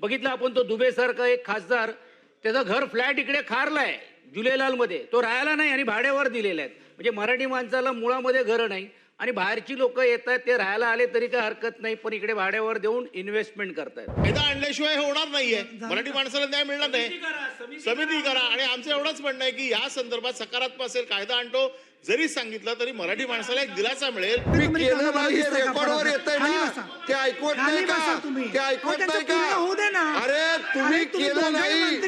बघितलं आपण तो दुबेसारखा एक खासदार त्याचं घर फ्लॅट इकडे खारलाय जुलेलालमध्ये. तो राहायला नाही आणि भाड्यावर दिलेले आहेत. म्हणजे मराठी माणसाला मुळामध्ये घरं नाही. आणि बाहेरची लोक येत आहेत ते राहायला आले तरी काही हरकत नाही पण इकडे भाड्यावर देऊन इन्व्हेस्टमेंट करतायत. कायदा आणल्याशिवाय हे होणार नाहीये. मराठी माणसाला न्याय मिळणार नाही. समिती करा आणि आमचं एवढंच म्हणणं आहे की या संदर्भात सकारात्मक असेल कायदा आणतो. जरी सांगितलं तरी मराठी माणसाला एक दिलासा मिळेल. रेकॉर्डवर खाली ना. ते ऐकवत नाही का. ते ऐकवत नाही का? होऊ दे ना. अरे तुम्ही केलं नाही.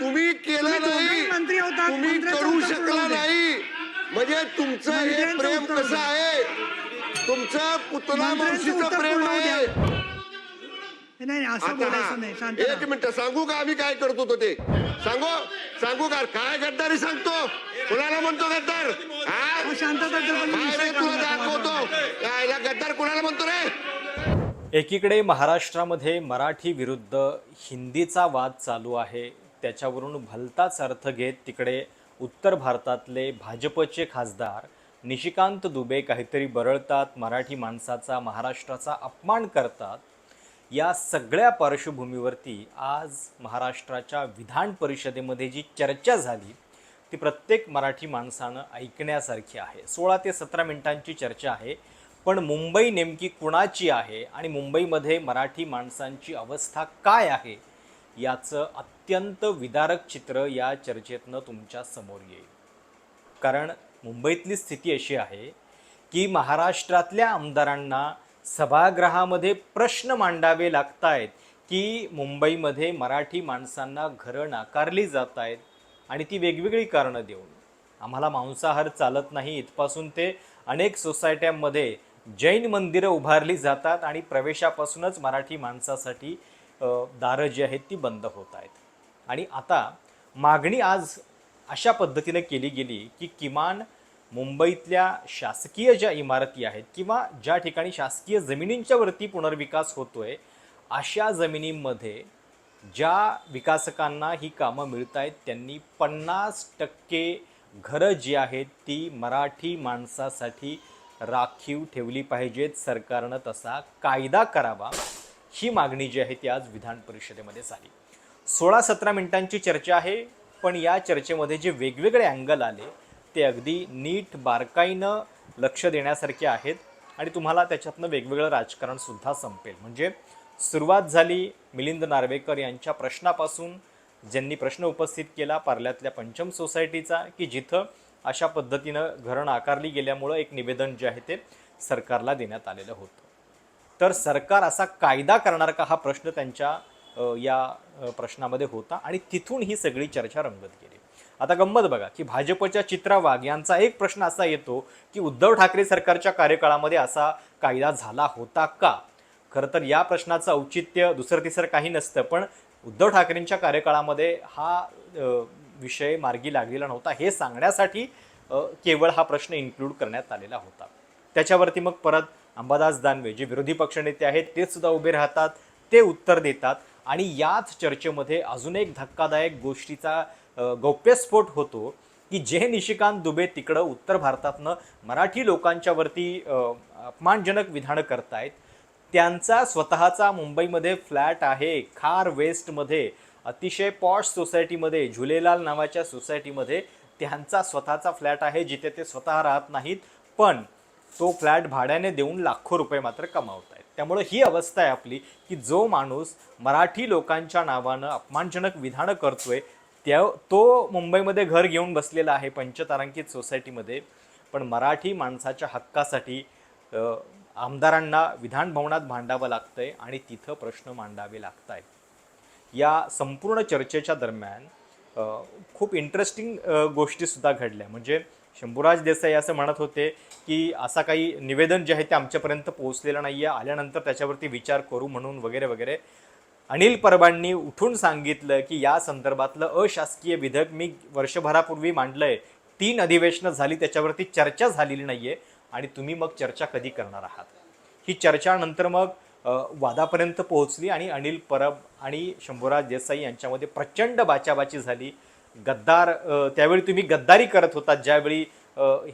तुम्ही केलं नाही. तुम्ही करू शकला. नाही. म्हणजे तुमचं हे मंत्र्यांचं प्रेम उत्तर कसं. आहे? तुमचं पुतला मंत्र्यांचं मावशीचं उत्तर प्रेम पूर्ण आहे. द्या. नाही नाही, असं आता बोलायचं नाही. हा, शांत एक राहा. मिनिट सांगू का आम्ही काय करतो तो ते? सांगू? सांगू का? काय गद्दारी सांगतो? कुणाला म्हणतो गद्दार? हा? अहो, शांतता ठेवा, काय रे विषय तुला काढू नका दाखवतो? गद्दार कुणाला म्हणतो रे? एकीकडे महाराष्ट्रामध्ये मराठी विरुद्ध हिंदीचा वाद चालू आहे. त्याच्यावरून भलताच अर्थ घेत तिकडे उत्तर भारतातले भाजपचे खासदार निशिकांत दुबे काहीतरी बरळतात मराठी माणसाचा महाराष्ट्राचा अपमान करतात. या सगळ्या पार्श्वभूमीवरती आज महाराष्ट्राच्या विधान परिषदेमध्ये जी चर्चा झाली ती प्रत्येक मराठी माणसानं ऐकण्यासारखी आहे. सोळा ते सतरा मिनिटांची चर्चा आहे पण मुंबई नेमकी कुणाची आहे आणि मुंबईमध्ये मराठी माणसांची अवस्था काय आहे? याचं अत्यंत विदारक चित्र या चर्चेतनं तुमच्यासमोर येईल. कारण मुंबईतली स्थिती अशी आहे की महाराष्ट्रातल्या आमदारांना सभागृहामध्ये प्रश्न मांडावे लागत आहेत की मुंबईमध्ये मराठी माणसांना घरं नाकारली जात आहेत आणि ती वेगवेगळी कारणं देऊन. आम्हाला मांसाहार चालत नाही इथपासून ते अनेक सोसायट्यांमध्ये जैन मंदिरं उभारली जातात आणि प्रवेशापासूनच मराठी माणसासाठी दारं जी आहेत ती बंद होत आहेत. आणि आता मागणी आज अशा पद्धतीने केली गेली की किमान मुंबईतल्या शासकीय ज्या इमारती आहेत किंवा ज्या ठिकाणी शासकीय जमिनींच्या वरती पुनर्विकास होतोय अशा जमिनींमध्ये ज्या विकासकांना ही कामं मिळत आहेत त्यांनी पन्नास टक्के घरं जी आहेत ती मराठी माणसासाठी राखीव ठेवली पाहिजेत. सरकारनं तसा कायदा करावा. ही मागणी जी आहे ती आज विधान परिषदेमध्ये झाली. सोळा सतरा मिनिटांची चर्चा आहे पण या चर्चेमध्ये जे वेगवेगळे अँगल आले ते अगदी नीट बारकाईनं लक्ष देण्यासारखे आहेत आणि तुम्हाला त्याच्यातनं वेगवेगळं राजकारणसुद्धा संपेल. म्हणजे सुरुवात झाली मिलिंद नार्वेकर यांच्या प्रश्नापासून ज्यांनी प्रश्न उपस्थित केला पार्ल्यातल्या पंचम सोसायटीचा की जिथं अशा पद्धतीनं घरण आकारली गेल्यामुळं एक निवेदन जे आहे ते सरकारला देण्यात आलेलं होतं. तर सरकार असा कायदा करणार का हा प्रश्न त्यांच्या या प्रश्नामध्ये होता आणि तिथून ही सगळी चर्चा रंगत गेली. आता गंमत बघा की भाजपच्या चित्रा वाघ यांचा एक प्रश्न असा येतो की उद्धव ठाकरे सरकारच्या कार्यकाळामध्ये असा कायदा झाला होता का? खरं तर या प्रश्नाचं औचित्य दुसरं तिसरं काही नसतं पण उद्धव ठाकरेंच्या कार्यकाळामध्ये हा विषय मार्गी लागलेला नव्हता. हे सांगण्यासाठी केवळ हा प्रश्न इन्क्लूड करण्यात आलेला होता. त्याच्यावरती मग परत अंबादास दानवे जे विरोधी पक्षनेते आहेत ते सुद्धा उभे राहतात ते उत्तर देतात आणि याच चर्चेमध्ये अजून एक धक्कादायक गोष्टीचा गौप्यस्फोट होतो की जे निशिकांत दुबे तिकडं उत्तर भारतातनं मराठी लोकांच्यावरती अपमानजनक विधानं करतायत. त्यांचा स्वतःचा मुंबईमध्ये फ्लॅट आहे खार वेस्टमध्ये अतिशय पॉश सोसायटीमध्ये झुलेलाल नावाच्या सोसायटीमध्ये त्यांचा स्वतःचा फ्लॅट आहे जिथे ते स्वतः राहत नाहीत. पण तो फ्लॅट भाड्याने देऊन लाखो रुपये मात्र कमावत आहेत त्यामुळं ही अवस्था आहे आपली की जो माणूस मराठी लोकांच्या नावानं अपमानजनक विधानं करतोय त्या तो मुंबईमध्ये घर घेऊन बसलेला आहे पंचतारांकित सोसायटीमध्ये पण मराठी माणसाच्या हक्कासाठी आमदारांना विधानभवनात भांडावं लागतंय आणि तिथं प्रश्न मांडावे लागत आहेत या संपूर्ण चर्चेच्या दरम्यान खूप इंटरेस्टिंग गोष्टीसुद्धा घडल्या. म्हणजे शंभूराज देसाई असं म्हणत होते की असा काही निवेदन जे आहे ते आमच्यापर्यंत पोहोचलेलं नाही आहे आल्यानंतर त्याच्यावरती विचार करू म्हणून वगैरे वगैरे. अनिल परबांनी उठून सांगितलं की या संदर्भातलं अशासकीय विधेयक मी वर्षभरापूर्वी मांडलं आहे तीन अधिवेशनं झाली त्याच्यावरती चर्चा झालेली नाही आहे आणि तुम्ही मग चर्चा कधी करणार आहात? ही चर्चा नंतर मग वादापर्यंत पोहोचली आणि अनिल परब आणि शंभूराज देसाई यांच्यामध्ये प्रचंड बाचाबाची झाली. गद्दार त्यावेळी तुम्ही गद्दारी करत होता ज्यावेळी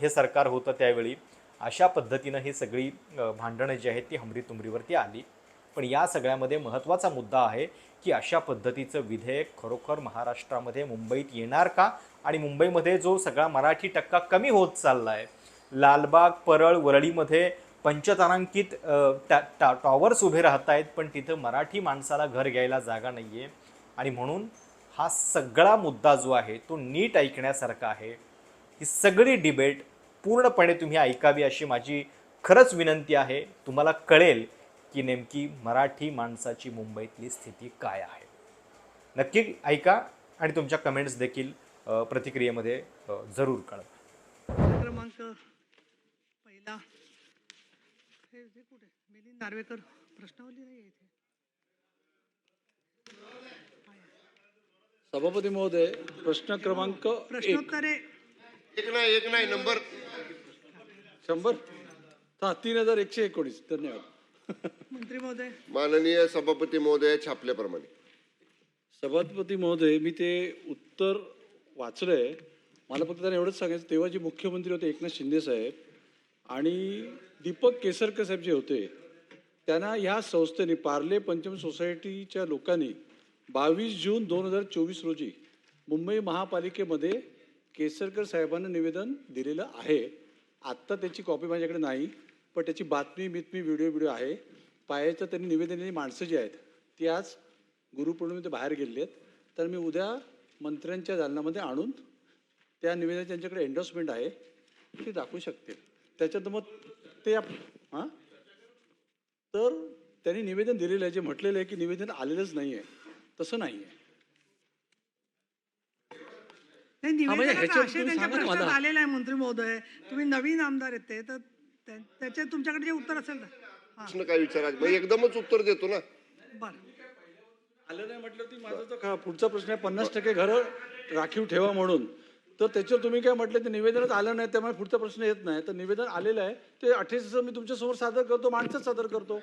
हे सरकार होतं त्यावेळी. अशा पद्धतीनं ही सगळी भांडणं जी आहेत ती हमरी तुमरीवरती आली. पण या सगळ्यामध्ये महत्त्वाचा मुद्दा आहे की अशा पद्धतीचं विधेयक खरोखर महाराष्ट्रामध्ये मुंबईत येणार का? आणि मुंबईमध्ये जो सगळा मराठी टक्का कमी होत चालला आहे लालबाग परळ वरळीमध्ये पंचतारांकित टा टा टॉवर्स उभे राहत आहेत पण तिथं मराठी माणसाला घर घ्यायला जागा नाही आहे आणि म्हणून हा सगळा मुद्दा जो आहे तो नीट ऐकण्यासारखा आहे. ही सगळी डिबेट पूर्णपणे तुम्ही ऐकावी अशी माझी खरंच विनंती आहे. तुम्हाला कळेल की नेमकी मराठी माणसाची मुंबईतली स्थिती काय आहे. नक्की ऐका आणि तुमच्या कमेंट्स देखील प्रतिक्रियेमध्ये जरूर कळवा. क्रमांक पहिला. कुठे? मिलिंद नार्वेकर. प्रश्नावली नाही सभापती महोदय प्रश्न क्रमांक एक. प्रश्नोत्तरे एक नाही एक नाही नंबर. शंभर? हा तीन हजार एकशे एकोणीस. धन्यवाद. मंत्री महोदय. माननीय सभापती महोदय छापल्याप्रमाणे. सभापती महोदय मी ते उत्तर वाचलंय. मला फक्त त्यांना एवढंच सांगायचं तेव्हा जे मुख्यमंत्री होते एकनाथ शिंदे साहेब आणि दीपक केसरकर साहेब जे होते त्यांना ह्या संस्थेने पार्ले पंचम सोसायटीच्या लोकांनी बावीस जून दोन हजार चोवीस रोजी मुंबई महापालिकेमध्ये केसरकर साहेबांना निवेदन दिलेलं आहे. आत्ता त्याची कॉपी माझ्याकडे नाही पण त्याची बातमी बितमी व्हिडिओ व्हिडिओ आहे. पायाचं त्यांनी निवेदन दिलेली माणसं जी आहेत ती आज गुरुपौर्णिमेत बाहेर गेलेली आहेत. तर मी उद्या मंत्र्यांच्या दालनामध्ये आणून त्या निवेदनाची त्यांच्याकडे एन्डोर्समेंट आहे ते दाखवू शकते. त्याच्यात मग ते आप हां? तर त्यांनी निवेदन दिलेलं आहे जे म्हटलेलं आहे की निवेदन आलेलंच नाही आहे तसं नाही आहे नाही म्हणजे ना. आलेला आहे मंत्री महोदय. तुम्ही नवीन आमदार आहेत ते तर त्या- त्याचे तुमच्याकडे जे उत्तर असेल हा. प्रश्न काय विचारायचं? मग एकदमच उत्तर देतो ना. बरं. आलं नाही म्हटलं ती माझा तर खा- पुढचा प्रश्न आहे पन्नास टक्के घरं राखीव ठेवा म्हणून. तर त्याच्यावर तुम्ही काय म्हटलं ते निवेदनच आलं नाही त्यामुळे पुढचा प्रश्न येत नाही. तर निवेदन आलेलं आहे ते अठ्ठेचाळीस मी तुमच्यासमोर सादर करतो माणसंच सादर करतो.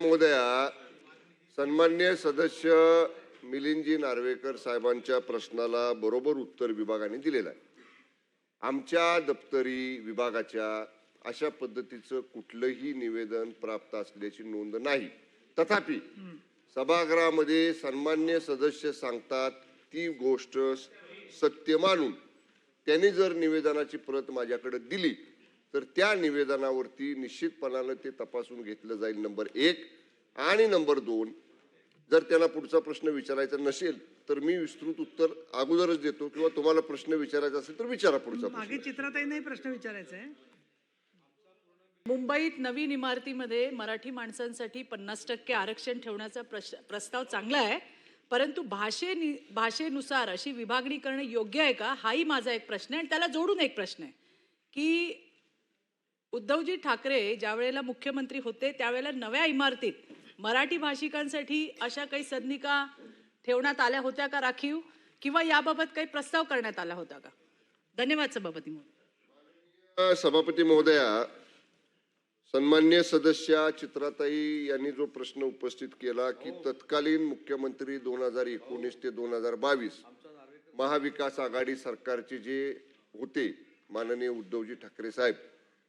महोदया सन्मान्य सदस्य मिलिंदजी नार्वेकर साहेबांच्या प्रश्नाला बरोबर उत्तर विभागाने दिलेलं आहे. आमच्या दप्तरी विभागाच्या अशा पद्धतीचं कुठलंही निवेदन प्राप्त असल्याची नोंद नाही. तथापि सभागृहामध्ये सन्मान्य सदस्य सांगतात ती गोष्ट सत्य मानून त्यांनी जर निवेदनाची प्रत माझ्याकडे दिली तर त्या निवेदनावरती निश्चितपणानं ते तपासून घेतलं जाईल नंबर एक. आणि नंबर दोन जर त्यांना पुढचा प्रश्न विचारायचा नसेल तर मी विस्तृत उत्तर अगोदरच देतो किंवा तुम्हाला प्रश्न विचारायचा असेल तर विचारा पुढचा प्रश्न. मागे चित्रातही नाही प्रश्न विचारायचा आहे. मुंबईत नवीन इमारतीमध्ये मराठी माणसांसाठी पन्नास टक्के आरक्षण ठेवण्याचा प्रश प्रस्ताव चांगला आहे परंतु भाषे भाषेनुसार अशी विभागणी करणं योग्य आहे का? हाही माझा एक प्रश्न आहे आणि त्याला जोडून एक प्रश्न आहे की उद्धवजी ठाकरे ज्या वेळेला मुख्यमंत्री होते त्यावेळेला नव्या इमारतीत मराठी भाषिकांसाठी अशा काही सदनिका ठेवण्यात आल्या होत्या का राखीव? किंवा याबाबत काही प्रस्ताव करण्यात आला होता का? धन्यवाद सभापती महोदय. सभापती महोदया सन्मान्य सदस्य चित्राताई यांनी जो प्रश्न उपस्थित केला की तत्कालीन मुख्यमंत्री दोन हजार एकोणीस ते दोन हजार बावीस महाविकास आघाडी सरकारचे जे होते माननीय उद्धवजी ठाकरे साहेब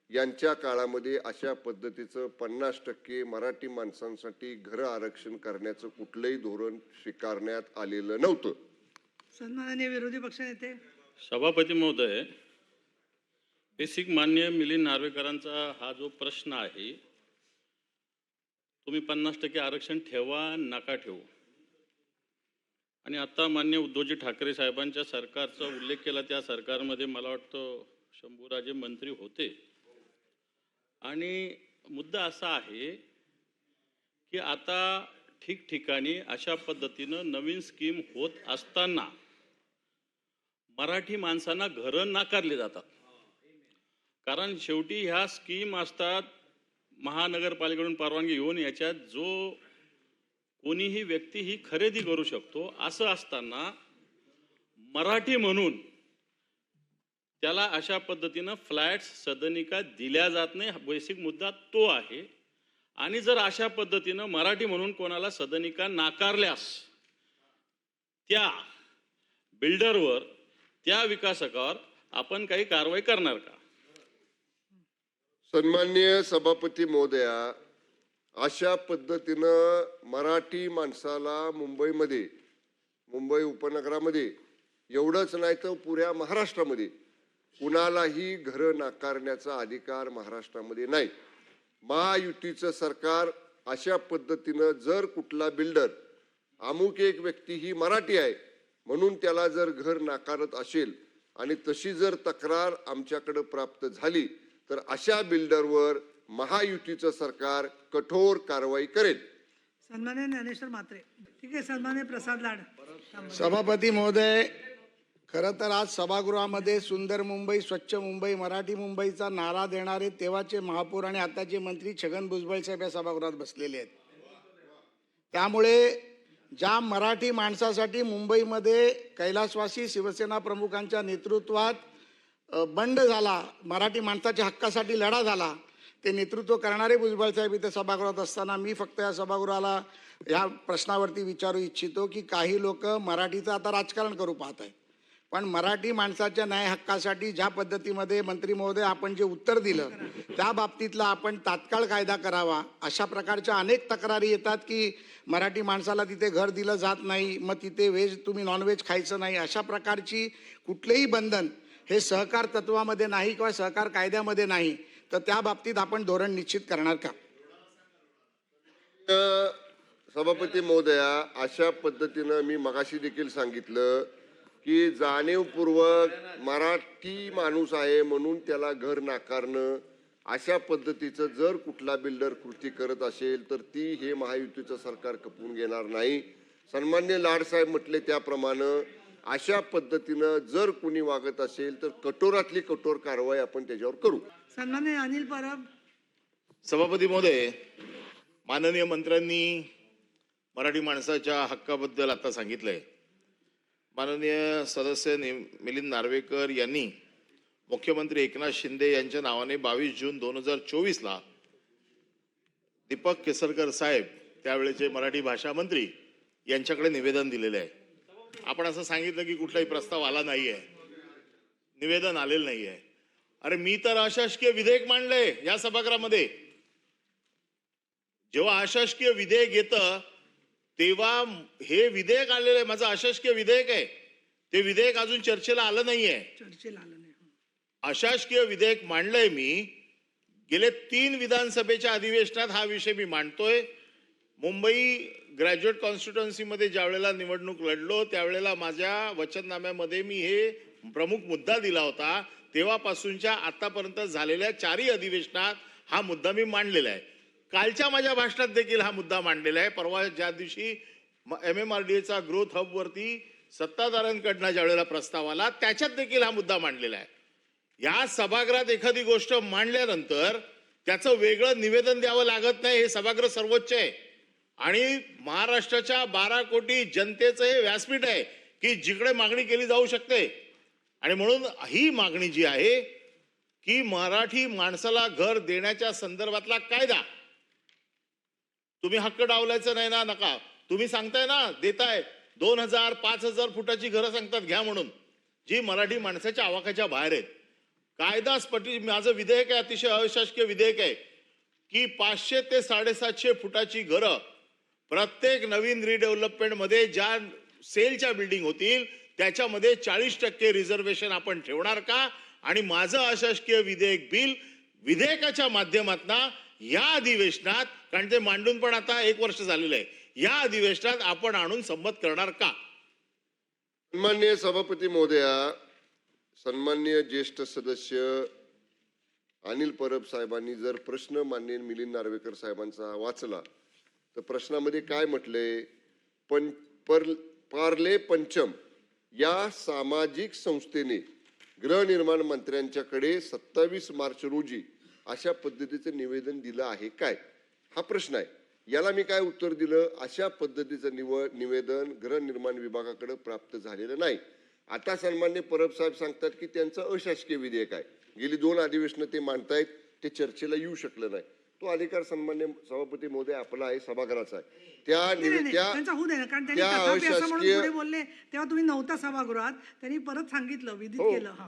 यांच्या काळामध्ये अशा पद्धतीचं पन्नास टक्के मराठी माणसांसाठी घरं आरक्षण करण्याचं कुठलंही धोरण स्वीकारण्यात आलेलं नव्हतं. सन्माननीय विरोधी पक्षनेते सभापती महोदय बेसिक मान्य मिलिंद नार्वेकरांचा हा जो प्रश्न आहे तुम्ही पन्नास टक्के आरक्षण ठेवा नका ठेवू. आणि आता मान्य उद्धवजी ठाकरे साहेबांच्या सरकारचा उल्लेख केला त्या सरकारमध्ये मला वाटतं शंभूराजे मंत्री होते. आणि मुद्दा असा आहे की आता ठिकठिकाणी अशा पद्धतीनं नवीन स्कीम होत असताना मराठी माणसांना घरं नाकारली जातात. कारण शेवटी ह्या स्कीम असतात महानगरपालिकेकडून परवानगी घेऊन याच्यात जो कोणीही व्यक्ती ही खरेदी करू शकतो असं असताना मराठी म्हणून त्याला अशा पद्धतीनं फ्लॅट्स सदनिका दिल्या जात नाही. बेसिक मुद्दा तो आहे. आणि जर अशा पद्धतीनं मराठी म्हणून कोणाला सदनिका नाकारल्यास त्या बिल्डरवर त्या विकासकावर आपण काही कारवाई करणार का? सन्मान्य सभापती महोदया अशा पद्धतीनं मराठी माणसाला मुंबईमध्ये मुंबई उपनगरामध्ये एवढंच नाही तर पुऱ्या महाराष्ट्रामध्ये कुणालाही घरं नाकारण्याचा अधिकार महाराष्ट्रामध्ये नाही. महायुतीचं सरकार अशा पद्धतीनं जर कुठला बिल्डर अमुक एक व्यक्ती ही मराठी आहे म्हणून त्याला जर घर नाकारत असेल आणि तशी जर तक्रार आमच्याकडे प्राप्त झाली तर अशा बिल्डरवर महायुतीचं सरकार कठोर कारवाई करेल. सन्मान्य ज्ञानेश्वर मात्रे ठीक आहे सन्मान्य प्रसाद लाड. सभापती महोदय खरं तर आज सभागृहामध्ये सुंदर मुंबई स्वच्छ मुंबई मराठी मुंबईचा नारा देणारे तेव्हाचे महापौर आणि आताचे मंत्री छगन भुजबळ साहेब या सभागृहात बसलेले आहेत. त्यामुळे ज्या मराठी माणसासाठी मुंबईमध्ये कैलासवासी शिवसेना प्रमुखांच्या नेतृत्वात बंड झाला मराठी माणसाच्या हक्कासाठी लढा झाला ते नेतृत्व करणारे भुजबळ साहेब इथे सभागृहात असताना मी फक्त या सभागृहाला या प्रश्नावरती विचारू इच्छितो की काही लोक मराठीचं आता राजकारण करू पाहत आहे पण मराठी माणसाच्या न्याय हक्कासाठी ज्या पद्धतीमध्ये मंत्री महोदय आपण जे उत्तर दिलं त्या बाबतीतला आपण तात्काळ कायदा करावा. अशा प्रकारच्या अनेक तक्रारी येतात की मराठी माणसाला तिथे घर दिलं जात नाही मग तिथे व्हेज तुम्ही नॉनव्हेज खायचं नाही. अशा प्रकारची कुठलेही बंधन हे सहकार तत्वामध्ये नाही किंवा सहकार कायद्यामध्ये नाही. तर त्या बाबतीत आपण धोरण निश्चित करणार का? सभापती महोदया अशा पद्धतीनं मी मगाशी देखील सांगितलं की जाणीवपूर्वक मराठी माणूस आहे म्हणून त्याला घर नाकारणं अशा पद्धतीचं जर कुठला बिल्डर कृती करत असेल तर ती हे महायुतीचं सरकार खपवून घेणार नाही. सन्मान्य लाडसाहेब म्हटले त्याप्रमाणे अशा पद्धतीनं जर कुणी वागत असेल तर कठोरातली कठोर कारवाई आपण त्याच्यावर करू. सन्मान्य अनिल परब. सभापती महोदय माननीय मंत्र्यांनी मराठी माणसाच्या हक्काबद्दल आता सांगितलंय. माननीय सदस्य नि- मिलिंद नार्वेकर यांनी मुख्यमंत्री एकनाथ शिंदे यांच्या नावाने बावीस जून दोन हजार चोवीसला दीपक केसरकर साहेब त्यावेळेचे मराठी भाषा मंत्री यांच्याकडे निवेदन दिलेलं आहे. आपण असं सांगितलं की कुठलाही प्रस्ताव आला नाही आहे निवेदन आलेलं नाही आहे अरे मी तर अशासकीय विधेयक मांडलंय या सभागृहामध्ये. जेव्हा अशासकीय विधेयक येतं तेव्हा हे विधेयक आलेलं आहे माझं अशासकीय विधेयक आहे. ते विधेयक अजून चर्चेला आलं नाहीये. चर्चेला आलं नाही अशासकीय विधेयक मांडलंय मी. गेले तीन विधानसभेच्या अधिवेशनात हा विषय मी मांडतोय. मुंबई ग्रॅज्युएट कॉन्स्टिट्युन्सीमध्ये ज्या वेळेला निवडणूक लढलो त्यावेळेला माझ्या वचननाम्यामध्ये मी हे प्रमुख मुद्दा दिला होता. तेव्हापासूनच्या आतापर्यंत झालेल्या चारही अधिवेशनात हा मुद्दा मी मांडलेला आहे. कालच्या माझ्या भाषणात देखील हा मुद्दा मांडलेला आहे. परवा ज्या दिवशी एम एम आर डी एचा ग्रोथ हबवरती सत्ताधाऱ्यांकडनं ज्या वेळेला प्रस्ताव आला त्याच्यात देखील हा मुद्दा मांडलेला आहे. या सभागृहात एखादी गोष्ट मांडल्यानंतर त्याचं वेगळं निवेदन द्यावं लागत नाही हे सभागृह सर्वोच्च आहे. आणि महाराष्ट्राच्या बारा कोटी जनतेचं हे व्यासपीठ आहे की जिकडे मागणी केली जाऊ शकते. आणि म्हणून ही मागणी जी आहे की मराठी माणसाला घर देण्याच्या संदर्भातला कायदा तुम्ही हक्क डावलायचं नाही ना नका. तुम्ही सांगताय ना देताय. दोन हजार पाच हजार फुटाची घरं सांगतात घ्या म्हणून. जी मराठी माणसाच्या आवाकाच्या बाहेर आहेत. कायदा स्पटी माझं विधेयक आहे अतिशय अशासकीय विधेयक आहे की पाचशे ते साडेसातशे फुटाची घरं प्रत्येक नवीन रिडेव्हलपमेंटमध्ये ज्या सेलच्या बिल्डिंग होतील त्याच्यामध्ये चाळीस टक्के रिझर्वेशन आपण ठेवणार का? आणि माझं अशासकीय विधेयक बिल विधेयकाच्या माध्यमातून या अधिवेशनात कारण ते मांडून पण आता एक वर्ष झालेलं आहे या अधिवेशनात आपण आणून संमत करणार का? सन्मान्य सभापती महोदया सन्मान्य ज्येष्ठ सदस्य अनिल परब साहेबांनी जर प्रश्न मान्य मिलिंद नार्वेकर साहेबांचा वाचला तर प्रश्नामध्ये काय म्हटले? पं पर पार्ले पंचम या सामाजिक संस्थेने गृहनिर्माण मंत्र्यांच्याकडे सत्तावीस मार्च रोजी अशा पद्धतीचं निवेदन दिलं आहे काय? हा प्रश्न आहे. याला मी काय उत्तर दिलं? अशा पद्धतीचं निव निवेदन गृहनिर्माण विभागाकडे प्राप्त झालेलं नाही. आता सन्मान्य परब साहेब सांगतात की त्यांचं अशासकीय विधेयक आहे. गेली दोन अधिवेशनं ते मांडतायत ते चर्चेला येऊ शकलं नाही. तो अधिकार सन्मान्य सभापती महोदय आपला आहे सभागृहाचा आहे. त्या त्या अशासकीय बोलले तेव्हा तुम्ही नव्हता सभागृहात त्यांनी परत सांगितलं विधित हो. केलं हा.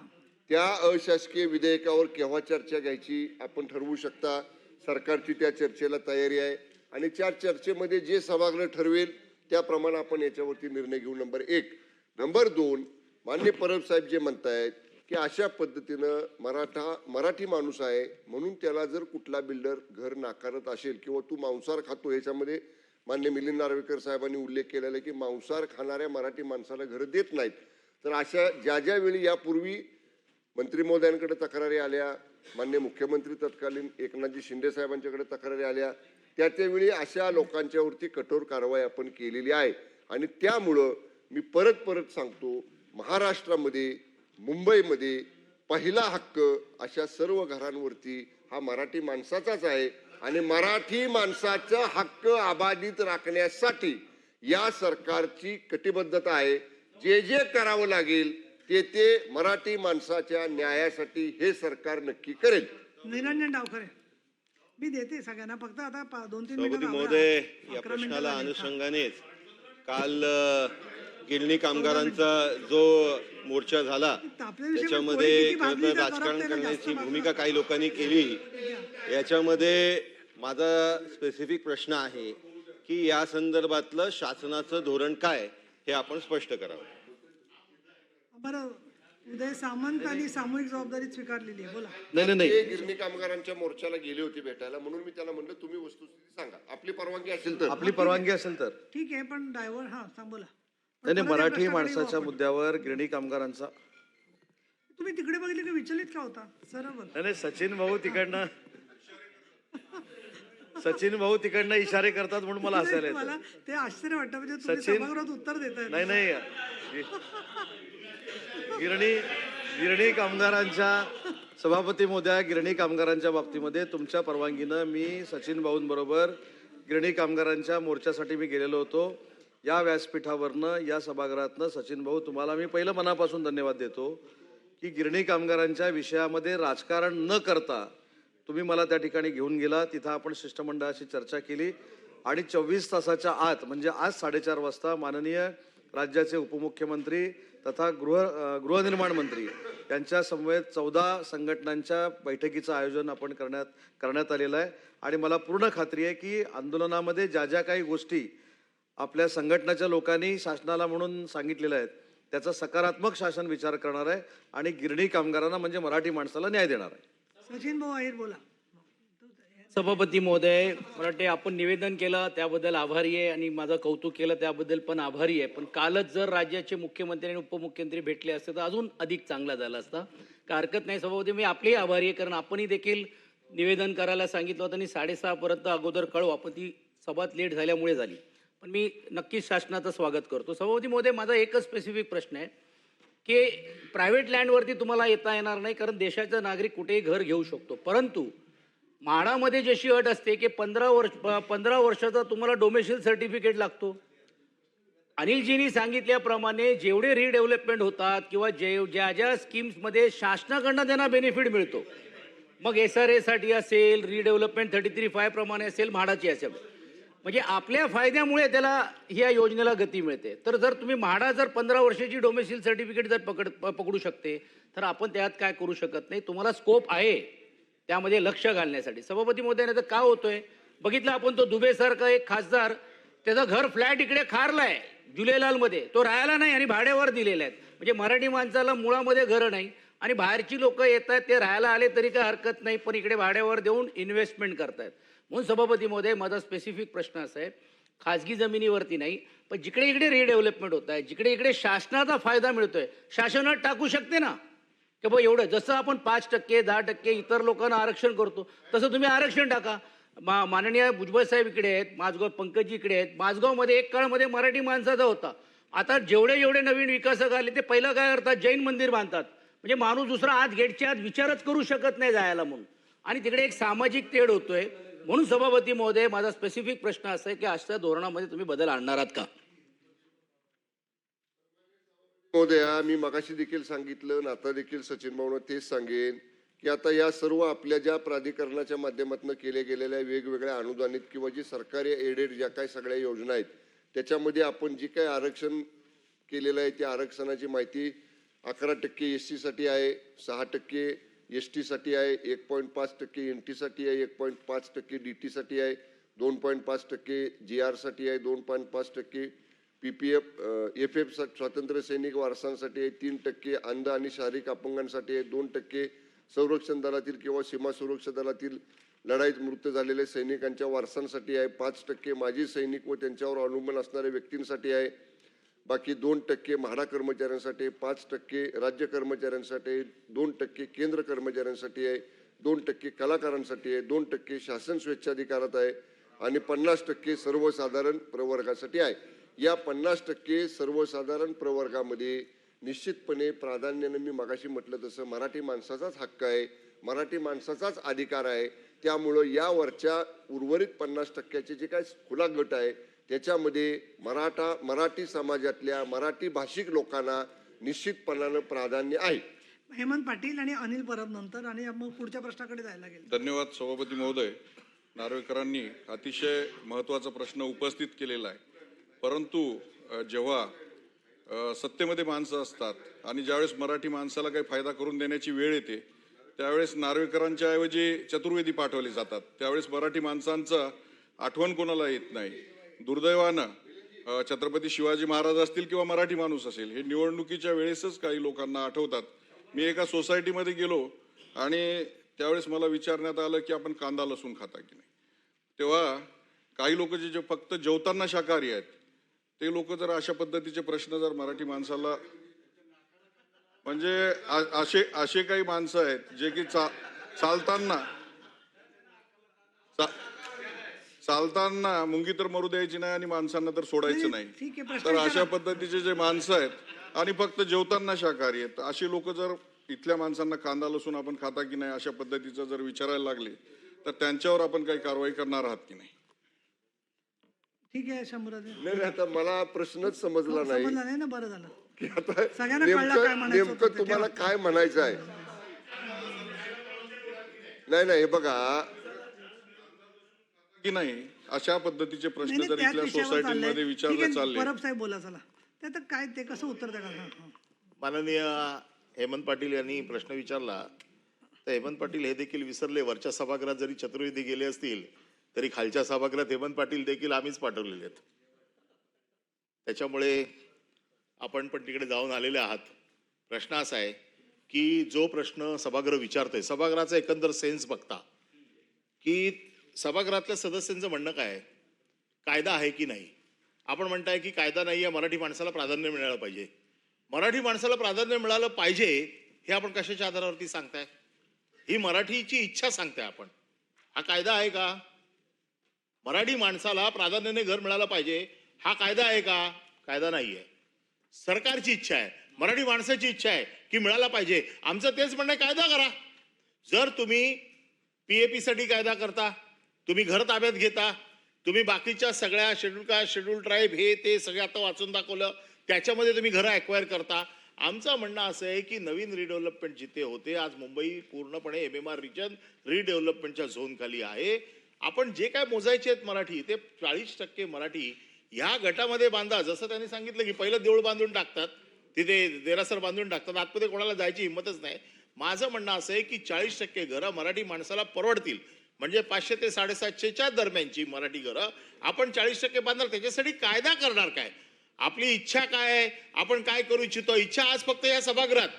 त्या अशासकीय विधेयकावर केव्हा चर्चा घ्यायची आपण ठरवू शकता. सरकारची त्या चर्चेला तयारी आहे आणि त्या चर्चेमध्ये जे सभागृह ठरवेल त्याप्रमाणे आपण याच्यावरती निर्णय घेऊ. नंबर एक नंबर दोन मान्य परब साहेब जे म्हणतायत की अशा पद्धतीनं मराठा मराठी माणूस आहे म्हणून त्याला जर कुठला बिल्डर घर नाकारत असेल किंवा तू मांसाहार खातो याच्यामध्ये मान्य मिलिंद नार्वेकर साहेबांनी उल्लेख केलेला आहे की मांसाहार खाणाऱ्या मराठी माणसाला घरं देत नाहीत. तर अशा ज्या ज्या वेळी यापूर्वी मंत्री महोदयांकडे तक्रारी आल्या मान्य मुख्यमंत्री तत्कालीन एकनाथजी शिंदे साहेबांच्याकडे तक्रारी आल्या. त्या त्यावेळी अशा लोकांच्यावरती कठोर कारवाई आपण केलेली आहे. आणि त्यामुळं मी परत परत सांगतो महाराष्ट्रामध्ये मुंबईमध्ये पहिला हक्क अशा सर्व घरांवरती हा मराठी माणसाचाच आहे. आणि मराठी माणसाचा हक्क अबाधित राखण्यासाठी या सरकारची कटिबद्धता आहे. जे जे करावं लागेल ते ते मराठी माणसाच्या न्यायासाठी हे सरकार नक्की करेल निरंजन डावखरे मी देते सगळ्यांना फक्त आता पा- दोन तीन सभापती मिनिटं महोदय. या अकरा मिनिटं प्रश्नाला झाली. अनुषंगानेच काल अ, गिरणी कामगारांचा जो मोर्चा झाला त्याच्यामध्ये कोणी किती खरं भाजली तर त्या राजकारण करण्याची. भूमिका काही लोकांनी केली याच्यामध्ये माझा स्पेसिफिक प्रश्न आहे की या संदर्भातलं शासनाचं धोरण काय हे आपण स्पष्ट करावं बरं उदय सामंत आणि सामूहिक जबाबदारी स्वीकारलेली आहे बोला. नाही नाही ते गिरणी कामगारांच्या मोर्चाला गेले होते भेटायला म्हणून मी त्याला म्हणलं तुम्ही वस्तुस्थिती सांगा. आपली परवानगी असेल तर. आपली परवानगी असेल तर. ठीक आहे पण ड्रायव्हर हा सांग बोला. नाही मराठी माणसाच्या. मुद्द्यावर गिरणी कामगारांचा तुम्ही तिकडे बघितले की? विचलित का होता? सरळ बोल. नाही नाही सचिन भाऊ तिकडनं सचिन भाऊ तिकडनं इशारे करतात म्हणून मला हसायला मला येतं. ते आश्चर्य वाटतं म्हणजे तुम्ही सचिन- सभागृहात उत्तर देताय. नाही नाही. गिरणी गिरणी कामगारांच्या सभापती मोद्या गिरणी कामगारांच्या बाबतीमध्ये तुमच्या परवानगीनं मी सचिन भाऊंबरोबर गिरणी कामगारांच्या मोर्चासाठी मी गेलेलो होतो. या व्यासपीठावरनं या सभागृहातनं सचिन भाऊ तुम्हाला मी पहिलं मनापासून धन्यवाद देतो की गिरणी कामगारांच्या विषयामध्ये राजकारण न करता तुम्ही मला त्या ठिकाणी घेऊन गेला तिथं आपण शिष्टमंडळाशी चर्चा केली आणि चोवीस तासाच्या आत म्हणजे आज साडेचार वाजता माननीय राज्याचे उपमुख्यमंत्री तथा गृह गृहनिर्माण मंत्री यांच्या समवेत चौदा संघटनांच्या बैठकीचं आयोजन आपण करण्यात करण्यात आलेलं आहे. आणि मला पूर्ण खात्री आहे की आंदोलनामध्ये ज्या ज्या काही गोष्टी आपल्या संघटनाच्या लोकांनी शासनाला म्हणून सांगितलेल्या आहेत त्याचा सकारात्मक शासन विचार करणार आहे आणि गिरणी कामगारांना म्हणजे मराठी माणसाला न्याय देणार आहे. सचिन भाऊ आहेर बोला. सभापती महोदय मला वाटते आपण निवेदन केलं त्याबद्दल आभारी आहे आणि माझं कौतुक केलं त्याबद्दल पण आभारी आहे. पण कालच जर राज्याचे मुख्यमंत्री आणि उपमुख्यमंत्री भेटले असते तर अजून अधिक चांगला झाला असता. का हरकत नाही सभापती मी आपलीही आभारी आहे कारण आपणही देखील निवेदन करायला सांगितलं होतं आणि साडेसहापर्यंत अगोदर कळू आपण ती सभात लेट झाल्यामुळे झाली. पण मी नक्कीच शासनाचं स्वागत करतो. सभापती महोदय माझा एकच स्पेसिफिक प्रश्न आहे. की प्रायव्हेट लँडवरती तुम्हाला येता येणार नाही कारण देशाचा नागरिक कुठेही घर घेऊ शकतो. परंतु म्हाडामध्ये जशी अट असते की पंधरा वर्ष पंधरा वर्षाचा तुम्हाला डोमेशियल सर्टिफिकेट लागतो. अनिलजींनी सांगितल्याप्रमाणे जेवढे रिडेव्हलपमेंट होतात किंवा जे ज्या ज्या स्कीम्समध्ये शासनाकडनं त्यांना बेनिफिट मिळतो. मग एस आर एसाठी असेल रिडेव्हलपमेंट थर्टी थ्री फायप्रमाणे असेल म्हाडाची असेल. म्हणजे आपल्या फायद्यामुळे त्याला ह्या योजनेला गती मिळते. तर जर तुम्ही म्हाडा जर पंधरा वर्षाची डोमेसिल सर्टिफिकेट जर पकड पकडू शकते तर आपण त्यात काय करू शकत नाही. तुम्हाला स्कोप आहे. त्यामध्ये लक्ष घालण्यासाठी. सभापती मोदयांना तर का होतोय? बघितलं आपण तो दुबेसारखा एक खासदार त्याचं घर फ्लॅट इकडे खारला आहे जुलेलालमध्ये. तो राहायला नाही आणि भाड्यावर दिलेले आहेत. म्हणजे मराठी माणसाला मुळामध्ये घरं नाही आणि बाहेरची लोक येत आहेत ते राहायला आले तरी काय हरकत नाही पण इकडे भाड्यावर देऊन इन्व्हेस्टमेंट करतायत. म्हणून सभापती महोदय माझा स्पेसिफिक प्रश्न असा आहे खाजगी जमिनीवरती नाही पण जिकडे इकडे रिडेव्हलपमेंट होत आहे जिकडे इकडे शासनाचा फायदा मिळतोय शासनात टाकू शकते ना? की बाबा एवढं जसं आपण पाच टक्के दहा टक्के इतर लोकांना आरक्षण करतो तसं तुम्ही आरक्षण टाका. मा माननीय भुजबळ साहेब इकडे आहेत माझगाव पंकजी इकडे आहेत माझगावमध्ये एक काळमध्ये मराठी माणसाचा होता. आता जेवढे जेवढे नवीन विकासक आले ते पहिलं काय करतात? जैन मंदिर बांधतात. म्हणजे माणूस दुसरा आत गेटच्या आत विचारच करू शकत नाही जायला म्हणून. आणि तिकडे एक सामाजिक तेढ होतोय म्हणून सभापती महोदय माझा स्पेसिफिक प्रश्न असा आहे की आजच्या धोरणामध्ये तुम्ही बदल आणणार आहात का? महोदया मी मगाशी देखील सांगितलं आणि आता देखील सचिन भाऊनं तेच सांगेन की आता या सर्व आपल्या ज्या प्राधिकरणाच्या माध्यमातून केल्या गेलेल्या वेगवेगळ्या अनुदानित किंवा जी सरकारी एडेड ज्या काही सगळ्या योजना आहेत त्याच्यामध्ये आपण जी काही आरक्षण केलेलं आहे त्या आरक्षणाची माहिती अकरा टक्के एससाठी आहे सहा टक्के एस टीसाठी आहे एक पॉईंट पाच टक्के एन टीसाठी आहे एक पॉईंट पाच टक्के डी टीसाठी आहे दोन पॉईंट पाच टक्के जी आरसाठी आहे दोन पॉईंट पाच टक्के P P F F F स्वातंत्र्य सैनिक वारसांसाठी आहे तीन टक्के अंध आणि शारीरिक अपंगांसाठी आहे दोन टक्के संरक्षण दलातील किंवा सीमा सुरक्षा दलातील लढाईत मृत्यू झालेल्या सैनिकांच्या वारसांसाठी आहे पाच टक्के माजी सैनिक व त्यांच्यावर अवलंबून असणाऱ्या व्यक्तींसाठी आहे. बाकी दोन टक्के म्हाडा कर्मचाऱ्यांसाठी पाच टक्के राज्य कर्मचाऱ्यांसाठी दोन टक्के केंद्र कर्मचाऱ्यांसाठी आहे दोन टक्के कलाकारांसाठी आहे दोन टक्के शासन स्वेच्छाधिकारात आहे आणि पन्नास टक्के सर्वसाधारण प्रवर्गासाठी आहे. या पन्नास टक्के सर्वसाधारण प्रवर्गामध्ये निश्चितपणे प्राधान्यानं मी मगाशी म्हटलं तसं मराठी माणसाचाच हक्क आहे मराठी माणसाचाच अधिकार आहे. त्यामुळं यावरच्या उर्वरित पन्नास टक्क्याचे जे काय खुला गट आहे त्याच्यामध्ये मराठा मराठी समाजातल्या मराठी भाषिक लोकांना निश्चितपणानं प्राधान्य आहे. हेमंत पाटील आणि अनिल परब नंतर आणि मग पुढच्या प्रश्नाकडे जायला गेले. धन्यवाद सभापती महोदय. नार्वेकरांनी अतिशय महत्त्वाचा प्रश्न उपस्थित केलेला आहे. परंतु जेव्हा सत्तेमध्ये माणसं असतात आणि ज्यावेळेस मराठी माणसाला काही फायदा करून देण्याची वेळ येते त्यावेळेस नार्वेकरांच्या ऐवजी चतुर्वेदी पाठवले जातात. त्यावेळेस मराठी माणसांचं आठवण कोणाला येत नाही? दुर्दैवानं छत्रपती शिवाजी महाराज असतील किंवा मराठी माणूस असेल हे निवडणुकीच्या वेळेसच काही लोकांना आठवतात. मी एका सोसायटीमध्ये गेलो आणि त्यावेळेस मला विचारण्यात आलं की आपण कांदा लसूण खाता की नाही? तेव्हा काही लोक जे फक्त जेवताना शाकाहारी आहेत ते लोक जर अशा पद्धतीचे प्रश्न जर मराठी माणसाला म्हणजे असे असे काही माणसं आहेत जे की चा चालताना चा- चालताना मुंगी तर मरू द्यायची नाही आणि माणसांना तर सोडायचं नाही ठीक आहे प्रश्न तर अशा. पद्धतीचे जे माणसं आहेत आणि फक्त जेवताना शाकाहारी आहेत अशी लोक जर इथल्या माणसांना कांदा लसूण आपण खाता की नाही अशा पद्धतीचं जर विचारायला लागले तर त्यांच्यावर आपण काही कारवाई करणार आहात की नाही? ठीक आहे शंभूराजे. नाही नाही, आता मला प्रश्नच समजला नाही. समजलं नाही ना बरं झालं. की आता सगळ्यांना कळलं काय नेमकं म्हणायचं होतं नेमकं. तुम्हाला काय म्हणायचं आहे? नाही नाही हे बघा की नाही अशा पद्धतीचे प्रश्न जर इथल्या सोसायटीमध्ये विचारले चालले. परब साहेब बोला चला. ते आता काय ते कसं उत्तर द्या. माननीय हेमंत पाटील यांनी प्रश्न विचारला. तर हेमंत पाटील हे देखील विसरले. वरच्या सभागृहात जरी चतुर्वेदी गेले असतील तरी खालच्या सभागृहात हेमंत पाटील देखील आम्हीच पाठवलेले आहेत. त्याच्यामुळे आपण पण तिकडे जाऊन आलेले आहात. प्रश्न असा आहे की जो प्रश्न सभागृह विचारतोय सभागृहाचा एकंदर सेन्स बघता की सभागृहातल्या सदस्यांचं म्हणणं काय आहे? कायदा आहे की नाही? आपण म्हणताय की कायदा नाही आहे मराठी माणसाला प्राधान्य मिळालं पाहिजे. मराठी माणसाला प्राधान्य मिळालं पाहिजे हे आपण कशाच्या आधारावरती सांगताय? ही मराठीची इच्छा सांगताय आपण. हा कायदा आहे का? मराठी माणसाला प्राधान्याने घर मिळालं पाहिजे हा कायदा आहे का? कायदा नाही आहे. सरकारची इच्छा आहे मराठी माणसाची इच्छा आहे की मिळाला पाहिजे. आमचं तेच म्हणणं आहे, कायदा करा. जर तुम्ही पी ए पीसाठी कायदा करता तुम्ही घर ताब्यात घेता तुम्ही बाकीच्या सगळ्या शेड्यूल कास्ट शेड्यूल ट्राईब हे ते सगळं आता वाचून दाखवलं त्याच्यामध्ये तुम्ही घरं ॲक्वायर करता. आमचं म्हणणं असं आहे की नवीन रिडेव्हलपमेंट जिथे होते आज मुंबई पूर्णपणे एम एम आर रिजन रिडेव्हलपमेंटच्या झोनखाली आहे. आपण जे काय मोजायचे आहेत मराठी ते चाळीस टक्के मराठी ह्या गटामध्ये बांधा. जसं त्यांनी सांगितलं की पहिलं देऊळ बांधून टाकतात तिथे देरासर बांधून टाकतात आतमध्ये कोणाला जायची हिंमतच नाही. माझं म्हणणं असं आहे की चाळीस टक्के घरं मराठी माणसाला परवडतील. म्हणजे पाचशे ते साडेसातशेच्या दरम्यानची मराठी घरं. आपण चाळीस टक्के बांधणार त्याच्यासाठी कायदा करणार काय? आपली इच्छा काय आहे? आपण काय करू इच्छितो? इच्छा आज फक्त या सभागृहात.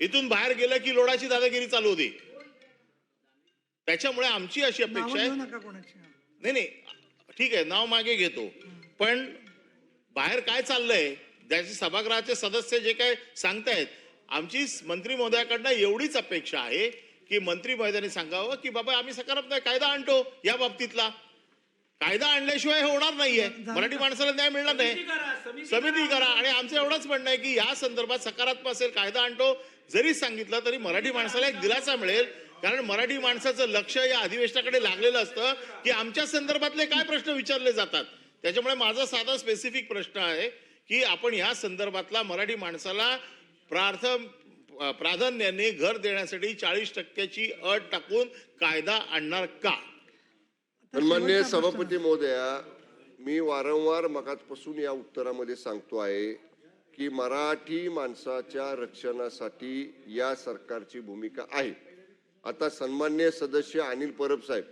इथून बाहेर गेलं की लोडाची दादागिरी चालू होती. त्याच्यामुळे आमची अशी अपेक्षा आहे. नाही नाही. ठीक आहे नाव मागे घेतो. पण बाहेर काय चाललंय? त्याचे सभागृहाचे सदस्य जे काय सांगतायत आमची मंत्री महोदयाकडनं एवढीच अपेक्षा आहे की मंत्री महोदयांनी सांगावं की बाबा आम्ही सकारात्मक कायदा आणतो या बाबतीतला. कायदा आणल्याशिवाय हे होणार नाहीये. मराठी माणसाला न्याय मिळणार नाही. समिती करा आणि आमचं एवढंच म्हणणं आहे की या संदर्भात सकारात्मक असेल कायदा आणतो. जरी सांगितलं तरी मराठी माणसाला एक दिलासा मिळेल. कारण मराठी माणसाचं लक्ष या अधिवेशनाकडे लागलेलं असतं की आमच्या संदर्भातले काय प्रश्न विचारले जातात. त्याच्यामुळे माझा साधा स्पेसिफिक प्रश्न आहे की आपण या संदर्भातला मराठी माणसाला प्रार्थम प्राधान्याने घर देण्यासाठी चाळीस टक्क्याची अट टाकून कायदा आणणार का? सन्मान्य सभापती महोदया मी वारंवार मगाचपासून या उत्तरामध्ये सांगतो आहे की मराठी माणसाच्या रक्षणासाठी या सरकारची भूमिका आहे. आता सन्मान्य सदस्य अनिल परब साहेब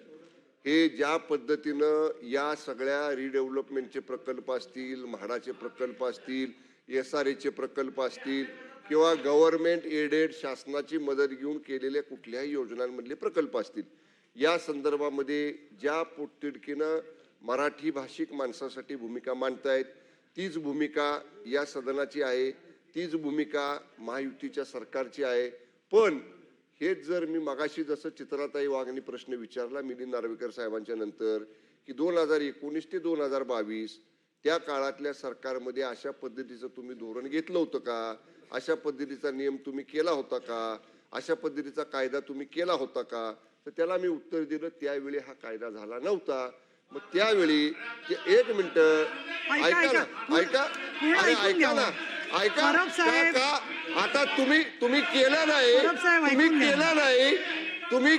हे ज्या पद्धतीनं या सगळ्या रिडेव्हलपमेंटचे प्रकल्प असतील म्हाडाचे प्रकल्प असतील एस आर एचे प्रकल्प असतील किंवा गव्हर्नमेंट एडेड शासनाची मदत घेऊन केलेल्या कुठल्याही योजनांमधले प्रकल्प असतील या संदर्भामध्ये ज्या पोटतिडकीनं मराठी भाषिक माणसासाठी भूमिका मांडतायत तीच भूमिका या सदनाची आहे तीच भूमिका महायुतीच्या सरकारची आहे. पण हेच जर मी मगाशी जसं चित्राताई वाघनी प्रश्न विचारला मिलिंद नार्वेकर साहेबांच्या नंतर की दोन हजार एकोणीस ते दोन हजार बावीस त्या काळातल्या सरकारमध्ये अशा पद्धतीचं तुम्ही धोरण घेतलं होतं का? अशा पद्धतीचा नियम तुम्ही केला होता का अशा पद्धतीचा कायदा तुम्ही केला होता का तर त्याला मी उत्तर दिलं त्यावेळी हा कायदा झाला नव्हता मग त्यावेळी एक मिनिट ऐका, ऐका ऐका. ना ऐका अरे ऐका. ना ऐका. का- आता तुम्ही तुम्ही केलं नाही तुम्ही. केलं नाही तुम्ही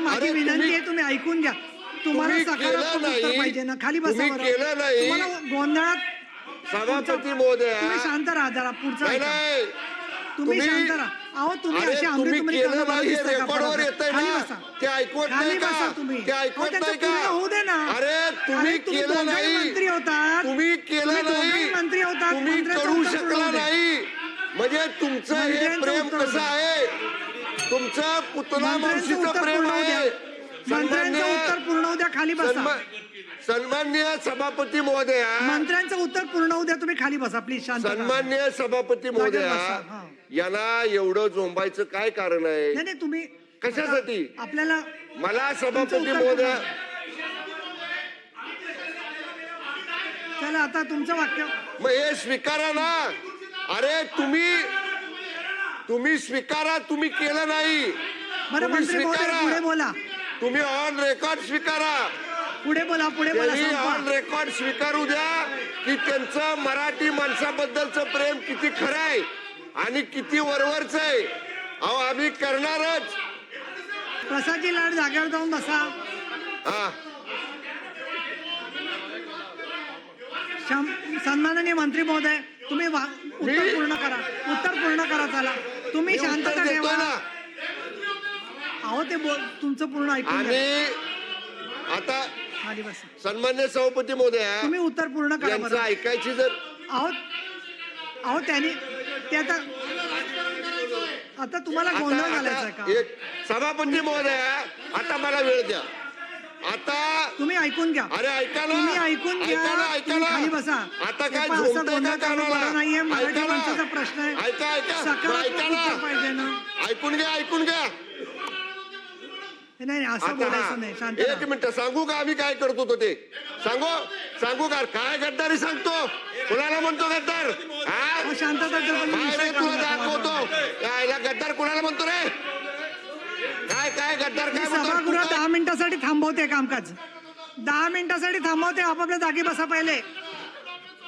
माझी विनंती आहे तुम्ही ऐकून घ्या तुम्हाला तुम्ही सकारात्मक केलं उत्तर नाही. पाहिजे ना खाली बसा. केलं नाही. गोंधळात सभापती महोदया तुम्ही शांत राहा जरा पुढचं नाही ऐका. नाही तुम्ही तुम्ही- शांत राहा अहो तुम्ही अरे, अशी तुम्ही अमृतमणी केलं नाही, दिसतंय का रेकॉर्डवर परत? येतंय खाली ना. बसा. ते ऐकवत खाली नाही का? तुम्ही ते अहो, ऐकवत त्यांचं नाही का? पूर्ण होऊ दे ना अरे, तुम्ही अरे, तुम्ही केलं दोघंही नाही. मंत्री होतात तुम्ही केलं तुम्ही दोघंही नाही मंत्री होतात तुम्ही मंत्र्याचं करू उत्तर पूर्ण शकला होऊ दे. नाही म्हणजे तुमचं हे मंत्र्यांचं प्रेम उत्तर कसं होऊ. आहे तुमचं पुतला मंत्र्यांचं मावशीचं उत्तर प्रेम पूर्ण होऊ आहे मंत्र्यांचं उत्तर पूर्ण होऊ द्या खाली बसा. सन्मा- सन्मान्य सभापती महोदया. मंत्र्यांचं उत्तर पूर्ण होऊ द्या तुम्ही खाली बसा प्लीज शांत राहा. सन्मान्य सभापती बसा, महोदया हा. यांना एवढं झोंबायचं काय कारण आहे? नाही नाही तुम्ही कशासाठी? आता आपल्याला मला सभापती उत्तर महोदया चला आता तुमचं वाक्य मग हे स्वीकारा ना. अरे तुम्ही तुम्ही स्वीकारा तुम्ही केलं नाही. बरं तुम्ही मंत्री महोदय स्वीकारा. पुढे बोला. तुम्ही ऑन रेकॉर्ड स्वीकारा. पुढे बोला पुढे बोला त्यांनी ऑन संपवा. रेकॉर्ड स्वीकारू द्या की त्यांचं मराठी माणसाबद्दलचं प्रेम किती खरं आहे आणि किती वरवरच आहे. अहो आम्ही करणारच. प्रसादजी लाड जागेवर जाऊन बसा. हा. शं- सन्माननीय मंत्री महोदय तुम्ही वा- उत्तर मी- पूर्ण करा. उत्तर पूर्ण करा चला. तुम्ही मी शांतता ठेवा. ना. अहो ते बोल तुमचं पूर्ण ऐकून घ्या. आता खाली बसा. सन्मान्य सभापती महोदया तुम्ही उत्तर पूर्ण करा यांचं बरं. ऐकायची जर अहो अहो त्यांनी ते आता आता तुम्हाला गोंधळ आता घालायचा आता का? एक सभापती महोदया आता मला वेळ द्या. आता तुम्ही ऐकून घ्या. अरे ऐका ना. तुम्ही ऐकून घ्या. ऐका ना ऐका तुम्ही ना. खाली बसा. आता हे काय पहा, असं गोंधळ का करणं कानाला? बरं नाहीये. मराठी ऐका ना. माणसाचा प्रश्न आहे. ऐका ऐका. सकारात्मक ऐका ना. उत्तर पाहिजे ना. ऐकून घ्या ऐकून घ्या. नाही नाही, असं आता बोलायचं नाही. शांत एक राहा. मिनिट सांगू का आम्ही काय करतो तो ते? सांगू? सांगू का? काय गद्दारी सांगतो? कुणाला म्हणतो गद्दार? हा? अहो, शांतता काय विषय रे तुला दाखवतो. गद्दार कुणाला म्हणतो रे? काय काय गद्दार मी काय म्हणतो? सभागृह तू काय- दहा मिनिटासाठी थांबवते कामकाज. दहा मिनिटासाठी थांबवते आपापल्या जागी बसा पहिले.